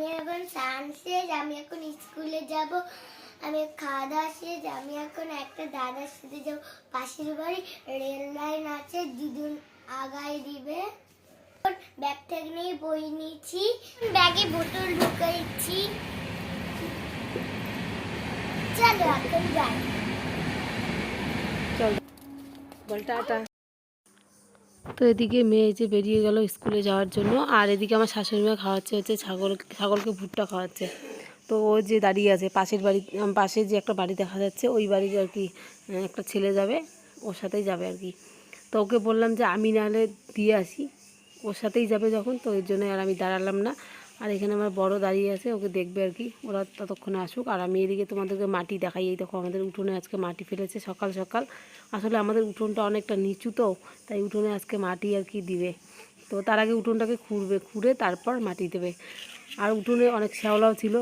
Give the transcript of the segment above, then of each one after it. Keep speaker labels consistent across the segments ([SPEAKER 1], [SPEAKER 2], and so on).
[SPEAKER 1] আমি এখন স্নান শেষ, আমি এখন স্কুলে যাব। আমি খাওয়া দাওয়া শেষ, আমি এখন একটা দাদার সাথে যাব। পাশের বাড়ি, রেল লাইন আছে দুদিন আগায় দিবে। ব্যাগ ট্যাগ নিয়ে বই নিয়েছি ব্যাগে বোতল ঢুকাইছি। চলো এখন যাই।
[SPEAKER 2] চল, বল, টাটা। তো এদিকে মেয়ে যে বেরিয়ে গেল স্কুলে যাওয়ার জন্য, আর এদিকে আমার শাশুড়ি মা খাওয়াচ্ছে হচ্ছে ছাগল, ছাগলকে ভুট্টা খাওয়াচ্ছে। তো ও যে দাঁড়িয়ে আছে, পাশের বাড়ি পাশে যে একটা বাড়ি দেখা যাচ্ছে, ওই বাড়িতে আর কি একটা ছেলে যাবে, ওর সাথেই যাবে আর কি। তো ওকে বললাম যে আমি নাহলে দিয়ে আসি, ওর সাথেই যাবে যখন, তো ওই জন্য আর আমি দাঁড়ালাম না। আর এখানে আমার বড় দাঁড়িয়ে আছে, ওকে দেখবে আর কি। ওরা ততক্ষণে আসুক। আর আমি এদিকে তোমাদেরকে মাটি দেখাই। এই দেখো, আমাদের উঠোনে আজকে মাটি ফেলেছে সকাল সকাল। আসলে আমাদের উঠোনটা অনেকটা নিচু তো, তাই উঠোনে আজকে মাটি আর কি দিবে। তো তার আগে উঠোনটাকে খুঁড়বে, খুঁড়ে তারপর মাটি দেবে। আর উঠোনে অনেক শ্যাওলাও ছিল,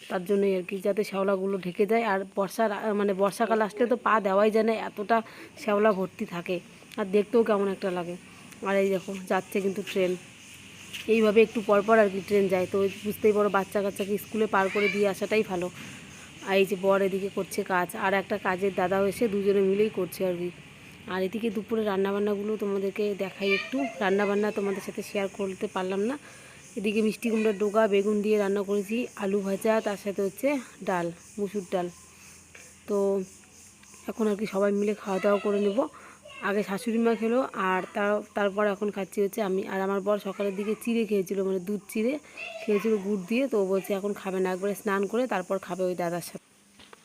[SPEAKER 2] তার জন্যই আর কি, যাতে শ্যাওলাগুলো ঢেকে যায়। আর বর্ষার মানে বর্ষাকাল আসলে তো পা দেওয়াই যায় না, এতটা শ্যাওলা ভর্তি থাকে। আর দেখতেও কেমন একটা লাগে। আর এই দেখো, যাচ্ছে কিন্তু ট্রেন। এইভাবে একটু পর পর আর কি ট্রেন যায়। তো বুঝতেই পারো, বাচ্চা কাচ্চাকে স্কুলে পার করে দিয়ে আসাটাই ভালো। আর এই যে বর এদিকে করছে কাজ, আর একটা কাজের দাদাও এসে দুজনে মিলেই করছে আর কি। আর এদিকে দুপুরে রান্নাবান্নাগুলো তোমাদেরকে দেখাই একটু। রান্নাবান্না তোমাদের সাথে শেয়ার করতে পারলাম না। এদিকে মিষ্টি কুমড়ার ডোকা বেগুন দিয়ে রান্না করেছি, আলু ভাজা, তার সাথে হচ্ছে ডাল, মুসুর ডাল। তো এখন আর কি সবাই মিলে খাওয়া দাওয়া করে নেব। আগে শাশুড়ি মা খেলো, আর তার, তারপর এখন খাচ্ছি হচ্ছে আমি। আর আমার বর সকালের দিকে চিড়ে খেয়েছিল মানে দুধ চিড়ে খেয়েছিল গুড় দিয়ে, তো বলছে এখন খাবে না। একবারে স্নান করে তারপর খাবে ওই দাদার সাথে।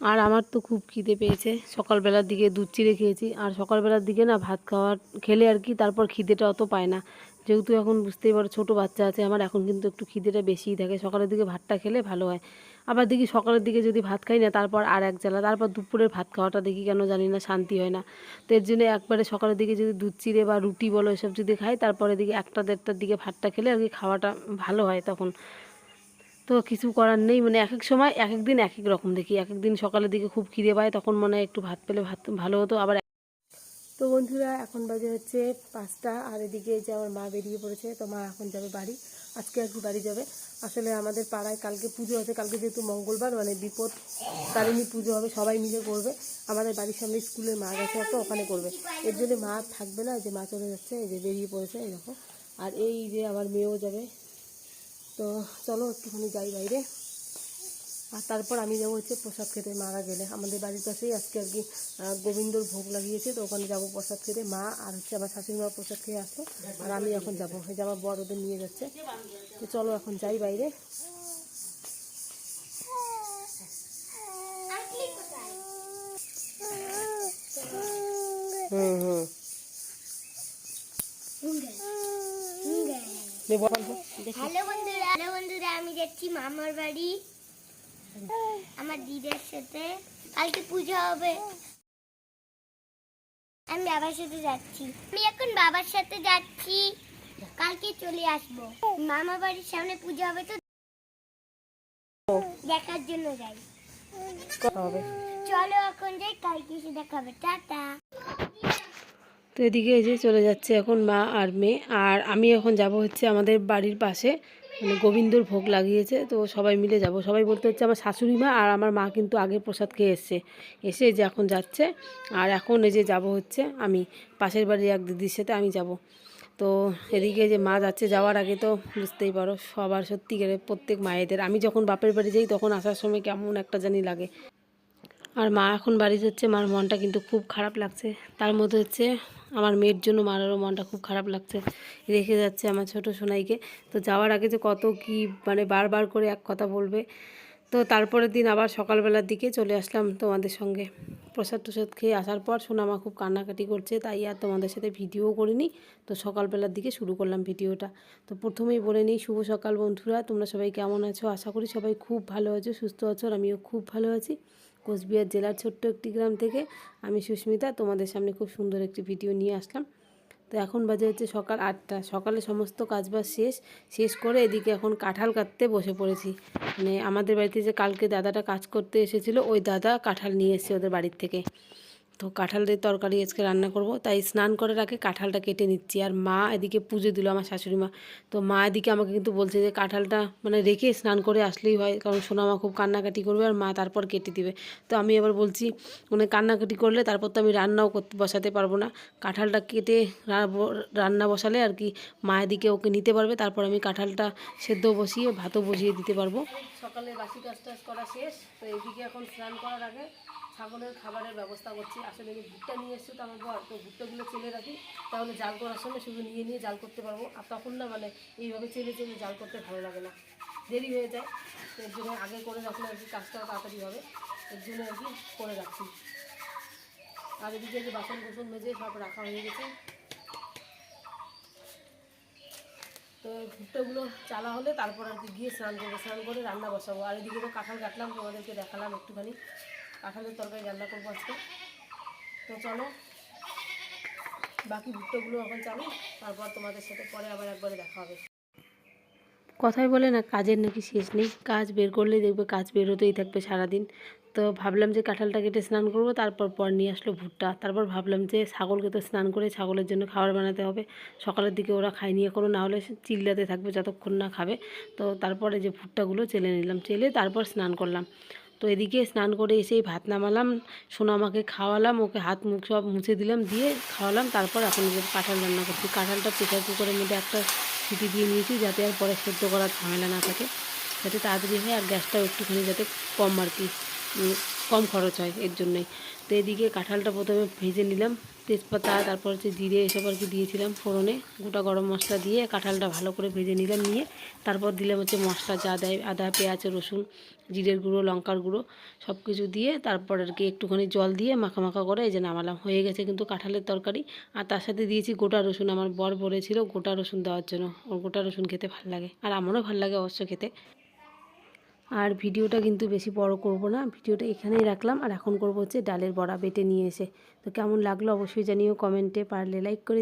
[SPEAKER 2] আর আমার তো খুব খিদে পেয়েছে। সকালবেলার দিকে দুধ চিড়ে খেয়েছি। আর সকালবেলার দিকে না ভাত খাওয়ার, খেলে আর কি, তারপর খিদেটা অত পায় না। যেহেতু এখন বুঝতেই পারো ছোটো বাচ্চা আছে, আমার এখন কিন্তু একটু খিদেটা বেশিই থাকে। সকালের দিকে ভাতটা খেলে ভালো হয়। আবার দেখি সকালের দিকে যদি ভাত খাই না, তারপর আর এক জ্বালা, তারপর দুপুরের ভাত খাওয়াটা দেখি কেন জানি না, শান্তি হয় না। তো এর জন্য একবারে সকালের দিকে যদি দুধ চিড়ে বা রুটি বলো এসব যদি খাই, তারপরে দিকে একটা দেড়টার দিকে ভাতটা খেলে আর কি খাওয়াটা ভালো হয় তখন। তো কিছু করার নেই মানে এক এক সময় এক এক দিন এক এক রকম দেখি। এক এক দিন সকালের দিকে খুব খিদে পায়, তখন মনে হয় একটু ভাত পেলে ভাত ভালো হতো। আবার তো বন্ধুরা, এখন বাজে হচ্ছে পাঁচটা, আর এদিকে যে আমার মা বেরিয়ে পড়েছে, তো মা এখন যাবে বাড়ি, আজকে আর কি বাড়ি যাবে। আসলে আমাদের পাড়ায় কালকে পুজো আছে, কালকে যেহেতু মঙ্গলবার মানে বিপদ তারিণী পুজো হবে, সবাই মিলে করবে। আমাদের বাড়ির সামনে স্কুলের মা গেছে একটা ওখানে করবে। এর জন্য মা থাকবে না যে মা চলে যাচ্ছে, এই যে বেরিয়ে পড়েছে এরকম আর এই যে আমার মেয়েও যাবে। তো চলো একটুখানি যাই বাইরে। আর তারপর আমি যাব হচ্ছে প্রসাদ খেতে মারা গেলে। আমাদের বাড়ির পাশেই আজকে আর কি গোবিন্দর ভোগ লাগিয়েছে, তো ওখানে যাব প্রসাদ খেতে। মা আর হচ্ছে আমার শাশুড়ি মা প্রসাদ খেয়ে আসলো। আর আমি এখন যাব। এই যে বড় ওদের নিয়ে যাচ্ছে। তো চলো এখন যাই বাইরে। হুম হুম।
[SPEAKER 1] হ্যালো বন্ধুরা হ্যালো বন্ধুরা, আমি যাচ্ছি মামার বাড়ি। আমার দিদার সাথে। কালকে পুজো হবে। আমি বাবার সাথে যাচ্ছি। আমি এখন বাবার সাথে যাচ্ছি। কালকে চলে আসব। মামা বাড়ির সামনে পুজো হবে তো দেখার জন্য যাই। চলো এখন যাই, কালকে এসে দেখাবে। টাটা।
[SPEAKER 2] তো এদিকে এই যে চলে যাচ্ছে এখন মা আর মেয়ে। আর আমি এখন যাব হচ্ছে আমাদের বাড়ির পাশে। মানে গোবিন্দর ভোগ লাগিয়েছে, তো সবাই মিলে যাব। সবাই বলতে হচ্ছে আমার শাশুড়ি মা আর আমার মা কিন্তু আগে প্রসাদ খেয়ে এসছে। এসে যে এখন যাচ্ছে, আর এখন এই যে যাব হচ্ছে আমি, পাশের বাড়ির এক দিদির সাথে আমি যাব। তো এদিকে যে মা যাচ্ছে যাওয়ার আগে তো বুঝতেই পারো, সবার সত্যিকারে প্রত্যেক মায়েদের। আমি যখন বাপের বাড়ি যাই তখন আসার সময় কেমন একটা জানি লাগে। আর মা এখন বাড়ি যাচ্ছে, মার মনটা কিন্তু খুব খারাপ লাগছে। তার মধ্যে হচ্ছে আমার মেয়ের জন্য মারারও মনটা খুব খারাপ লাগছে। রেখে যাচ্ছে আমার ছোট সোনাইকে। তো যাওয়ার আগে যে কত কি মানে বারবার করে এক কথা বলবে। তো তারপরের দিন আবার সকালবেলার দিকে চলে আসলাম তোমাদের সঙ্গে। প্রসাদ টসাদ খেয়ে আসার পর শোনা সোনামা খুব কান্নাকাটি করছে, তাই আর তোমাদের সাথে ভিডিও করিনি। তো সকালবেলার দিকে শুরু করলাম ভিডিওটা। তো প্রথমেই বলে নিই, শুভ সকাল বন্ধুরা। তোমরা সবাই কেমন আছো? আশা করি সবাই খুব ভালো আছো, সুস্থ আছো, আর আমিও খুব ভালো আছি। কোচবিহার জেলার ছোট্ট একটি গ্রাম থেকে আমি সুস্মিতা, তোমাদের সামনে খুব সুন্দর একটি ভিডিও নিয়ে আসলাম। তো এখন বাজে হচ্ছে সকাল আটটা। সকালে সমস্ত কাজবাজ শেষ। শেষ করে এদিকে এখন কাঁঠাল কাটতে বসে পড়েছি। মানে আমাদের বাড়িতে যে কালকে দাদাটা কাজ করতে এসেছিল, ওই দাদা কাঁঠাল নিয়ে এসছে ওদের বাড়ির থেকে। তো কাঁঠালের তরকারি আজকে রান্না করব। তাই স্নান করার আগে কাঁঠালটা কেটে নিচ্ছি। আর মা এদিকে পুজো দিল আমার শাশুড়ি মা। তো মা এদিকে আমাকে কিন্তু বলছে যে কাঁঠালটা মানে রেখে স্নান করে আসলেই হয়, কারণ সোনা মা খুব কান্নাকাটি করবে আর মা তারপর কেটে দিবে। তো আমি এবার বলছি মানে কান্নাকাটি করলে তারপর তো আমি রান্নাও করতে বসাতে পারব না। কাঁঠালটা কেটে রান্না বসালে আর কি মা এদিকে ওকে নিতে পারবে। তারপর আমি কাঁঠালটা সেদ্ধ বসিয়ে, ভাতও বসিয়ে দিতে পারব। সকালে বাসি কাজ টাজ করা শেষ। তো এদিকে এখন স্নান করার আগে ছাগলের খাবারের ব্যবস্থা করছি। আসলে আমি ভুট্টা নিয়ে এসেছি তো আমার বর তো ভুট্টাগুলো চেলে রাখি। তাহলে জাল করার সময় শুধু নিয়ে নিয়ে জাল করতে পারব। আর তখন না মানে এইভাবে চেলে চেলে জাল করতে ভালো লাগে না। দেরি হয়ে যায়। এর জন্য আগে করে রাখলে আর কি কাজটা তাড়াতাড়ি হবে। এর জন্য আর কি করে রাখছি। আর এদিকে যে বাসন কুসন মেজে সব রাখা হয়ে গেছে। তো ভুট্টাগুলো চালা হলে তারপর আর কি গিয়ে স্নান করব স্নান করে রান্না বসাবো। আর এদিকে তো কাঁঠাল কাটলাম, তোমাদেরকে দেখালাম একটুখানি। কাঁঠালের তরকারি রান্না করব আজকে। তো চলো, বাকি ভুট্টাগুলো এখন চালু, তারপর তোমাদের সাথে পরে আবার একবারে দেখা হবে। কথাই বলে না, কাজের নাকি শেষ নেই। কাজ বের করলেই দেখবে কাজ বেরোতেই থাকবে সারাদিন। তো ভাবলাম যে কাঁঠালটা কেটে স্নান করব, তারপর পর নিয়ে আসলো ভুট্টা। তারপর ভাবলাম যে ছাগলকে তো স্নান করে ছাগলের জন্য খাবার বানাতে হবে। সকালের দিকে ওরা খায়নি এখনও না হলে চিল্লাতে থাকবে, যতক্ষণ না খাবে। তো তারপরে যে ভুট্টাগুলো চেলে নিলাম, চেলে তারপর স্নান করলাম। তো এদিকে স্নান করে এসেই ভাত নামালাম, সোনা আমাকে খাওয়ালাম, ওকে হাত মুখ সব মুছে দিলাম, দিয়ে খাওয়ালাম, তারপর এখন কাঁঠাল রান্না করছি। কাঁঠালটা প্রেশার কুকারের মধ্যে একটা সিটি দিয়ে নিয়েছি, যাতে আর পরে সেদ্ধ করার ঝামেলা না থাকে, যাতে তাড়াতাড়ি হয় আর গ্যাসটাও একটুখানি যাতে কম আর কি কম খরচ হয় এর জন্যই। তো এদিকে কাঁঠালটা প্রথমে ভেজে নিলাম, তেজপাতা, তারপর হচ্ছে জিরে এসব আর কি দিয়েছিলাম ফোড়নে, গোটা গরম মশলা দিয়ে কাঁঠালটা ভালো করে ভেজে নিলাম নিয়ে। তারপর দিলাম হচ্ছে মশলা, যা দেয় আদা, পেঁয়াজ, রসুন, জিরের গুঁড়ো, লঙ্কার গুঁড়ো সব কিছু দিয়ে তারপর আর কি একটুখানি জল দিয়ে মাখা মাখা করে এই যে নামালাম। হয়ে গেছে কিন্তু কাঁঠালের তরকারি। আর তার সাথে দিয়েছি গোটা রসুন, আমার বর বলেছিল গোটা রসুন দেওয়ার জন্য। ওর গোটা রসুন খেতে ভালো লাগে, আর আমারও ভালো লাগে অবশ্য খেতে। আর ভিডিওটা কিন্তু বেশি বড় করব না। ভিডিওটা এখানেই রাখলাম। আর এখন করব হচ্ছে ডালের বড়া বেটে নিয়ে এসে। তো কেমন লাগল অবশ্যই জানিও কমেন্টে। পারলে লাইক করে